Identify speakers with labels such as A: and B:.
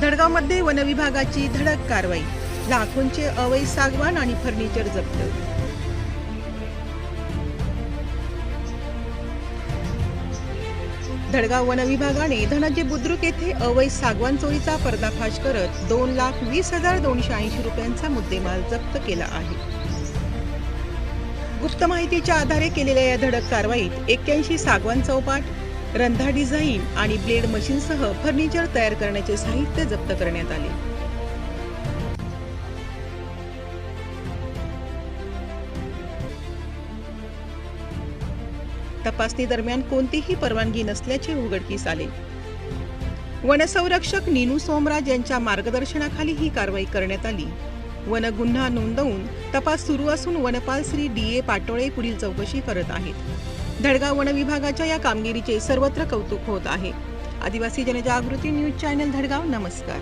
A: धडगावमध्ये वनविभागाची धडक कारवाई. लाखोंचे अवैध सागवान आणि फर्निचर जप्त. धडगाव वनविभागाने धनाजी बुद्रुक येथे अवैध सागवान चोरीचा पर्दाफाश करत दोन लाख वीस हजार दोनशे ऐंशी रुपयांचा मुद्देमाल जप्त केला आहे. गुप्त माहितीच्या आधारे केलेल्या या धडक कारवाईत एक्क्याऐंशी सागवान चौपाट रंधा डिझाईन आणि ब्लेड मशीनसह फर्निचर तयार करण्याचे साहित्य जप्त करण्यात आले. तपासणी दरम्यान कोणतीही परवानगी नसल्याचे उघडकीस आले. वनसंरक्षक नीनू सोमराज यांच्या मार्गदर्शनाखाली ही कारवाई करण्यात आली. वन गुन्हा नोंदवून तपास सुरू असून वनपाल श्री डी ए पाटोळे पुढील चौकशी करत आहेत. धडगाव वन विभागाच्या या कामगिरीचे सर्वत्र कौतुक होत आहे. आदिवासी जनजागृती न्यूज चॅनल धडगाव नमस्कार.